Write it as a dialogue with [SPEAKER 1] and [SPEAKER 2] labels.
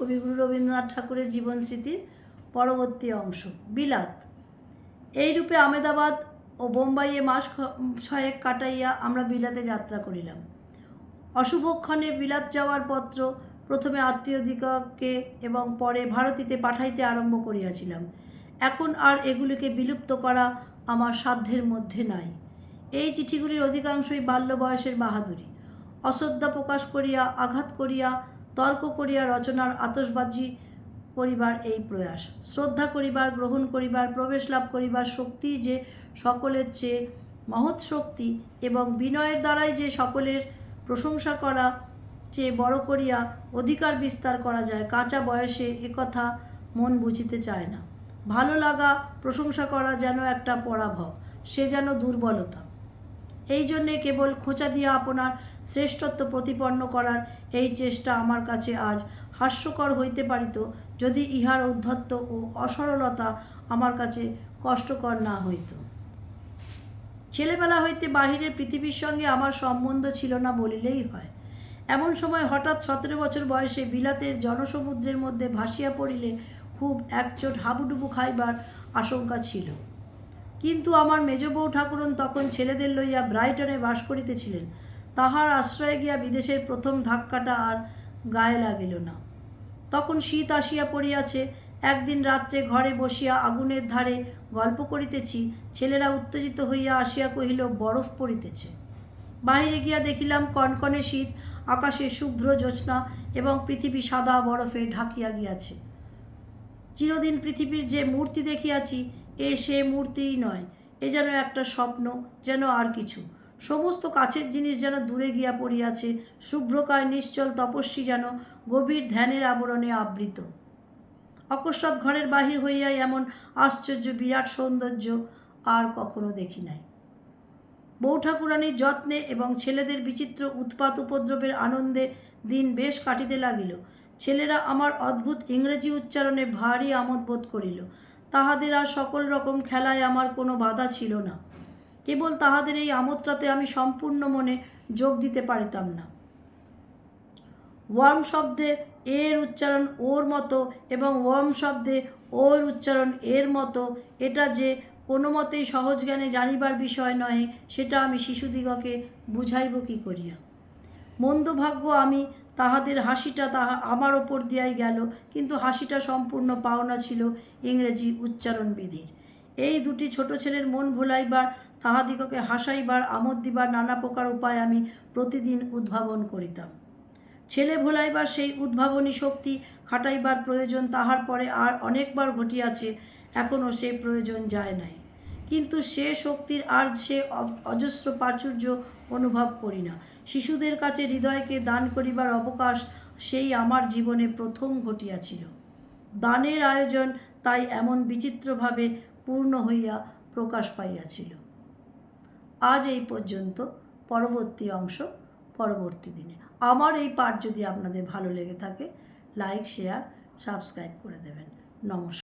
[SPEAKER 1] কবিগুরু রবীন্দ্রনাথ ঠাকুরের জীবন স্মৃতির পরবর্তী অংশ। বিলাত। এই রূপে আমেদাবাদ ও বোম্বাইয়ে মাস ছয়েক কাটাইয়া আমরা বিলাতে যাত্রা করিলাম। অশুভক্ষণে বিলাত যাওয়ার পত্র প্রথমে আত্মীয়দিগকে এবং পরে ভারতীতে পাঠাইতে আরম্ভ করিয়াছিলাম। এখন আর এগুলিকে বিলুপ্ত করা আমার সাধ্যের মধ্যে নাই। এই চিঠিগুলির অধিকাংশই বাল্য বয়সের বাহাদুরি। অশ্রদ্ধা প্রকাশ করিয়া, আঘাত করিয়া তর্ক করিয়া রচনার আতসবাজি করিবার এই প্রয়াস। শ্রদ্ধা করিবার, গ্রহণ করিবার, প্রবেশ লাভ করিবার শক্তি যে সকলের চেয়ে মহৎ শক্তি এবং বিনয়ের দ্বারাই যে সকলের প্রশংসা করা চেয়ে বড় করিয়া অধিকার বিস্তার করা যায়, কাঁচা বয়সে একথা মন বুঝিতে চায় না। ভালো লাগা প্রশংসা করা যেন একটা পরাভব, সে যেন দুর্বলতা। এই জন্যে কেবল খোঁচা দিয়ে আপনার শ্রেষ্ঠত্ব প্রতিপন্ন করার এই চেষ্টা আমার কাছে আজ হাস্যকর হইতে পারিত যদি ইহার ঔদ্ধত্য ও অসরলতা আমার কাছে কষ্টকর না হইত। ছেলেবেলা হইতে বাহিরের পৃথিবীর সঙ্গে আমার সম্বন্ধ ছিল না বলিলেই হয়। এমন সময় হঠাৎ সতেরো বছর বয়সে বিলাতের জনসমুদ্রের মধ্যে ভাসিয়া পড়িলে খুব একচোট হাবুডুবু খাইবার আশঙ্কা ছিল। কিন্তু আমার মেজ বউ ঠাকুরন তখন ছেলেদের লইয়া ব্রাইটনে বাস করিতেছিলেন। তাহার আশ্রয়ে গিয়া বিদেশের প্রথম ধাক্কাটা আর গায়ে লাগিল না। তখন শীত আসিয়া পড়িয়াছে। একদিন রাত্রে ঘরে বসিয়া আগুনের ধারে গল্প করিতেছি। ছেলেরা উত্তেজিত হইয়া আসিয়া কহিল, বরফ পড়িতেছে। বাহিরে গিয়া দেখিলাম কনকনে শীত, আকাশে শুভ্র জ্যোৎস্না এবং পৃথিবী সাদা বরফে ঢাকিয়া গিয়াছে। চিরদিন পৃথিবীর যে মূর্তি দেখিয়াছি এ সে মূর্তিই নয়, এ যেন একটা স্বপ্ন, যেন আর কিছু। সমস্ত কাছের জিনিস যেন দূরে গিয়া পড়িয়াছে, শুভ্রকায় নিশ্চল তপস্বী যেন গভীর ধ্যানের আবরণে আবৃত। অকস্মাৎ ঘরের বাহির হইয়াই এমন আশ্চর্য বিরাট সৌন্দর্য আর কখনো দেখি নাই। বউ ঠাকুরানীর যত্নে এবং ছেলেদের বিচিত্র উৎপাত উপদ্রবের আনন্দে দিন বেশ কাটিতে লাগিল। ছেলেরা আমার অদ্ভুত ইংরেজি উচ্চারণে ভারী আমোদ বোধ করিল। তাহাদের আর সকল রকম খেলায় আমার কোনো বাধা ছিল না। কেবল তাহাদের এই আমোদটাতে আমি সম্পূর্ণ মনে যোগ দিতে পারিতাম না। ওয়ার্ম শব্দে এর উচ্চারণ ওর মতো এবং ওয়ার্ম শব্দে ওর উচ্চারণ এর মতো, এটা যে কোনো মতেই সহজ জ্ঞানে জানিবার বিষয় নহে, সেটা আমি শিশুদিগকে বুঝাইব কি করিয়া। মন্দভাগ্য আমি তাহাদের হাসিটা তাহা আমার ওপর দিয়াই গেল, কিন্তু হাসিটা সম্পূর্ণ পাওনা ছিল ইংরেজি উচ্চারণ বিধির। এই দুটি ছোট ছেলের মন ভোলাইবার, তাহাদিগকে হাসাইবার, আমোদ দিবার নানা প্রকার উপায় আমি প্রতিদিন উদ্ভাবন করিতাম। ছেলে ভোলাইবার সেই উদ্ভাবনী শক্তি খাটাইবার প্রয়োজন তাহার পরে আর অনেকবার ঘটিয়াছে এখনও সেই প্রয়োজন যায় নাই। কিন্তু সে শক্তির আর সে অজস্র প্রাচুর্য অনুভব করি না। শিশুদের কাছে হৃদয়কে দান করিবার অবকাশ সেই আমার জীবনে প্রথম ঘটিয়াছিল। দানের আয়োজন তাই এমন বিচিত্রভাবে পূর্ণ হইয়া প্রকাশ পাইয়াছিল। আজ এই পর্যন্ত। পরবর্তী অংশ পরবর্তী দিনে। আমার এই পাঠ যদি আপনাদের ভালো লেগে থাকে লাইক শেয়ার সাবস্ক্রাইব করে দেবেন। নমস্কার।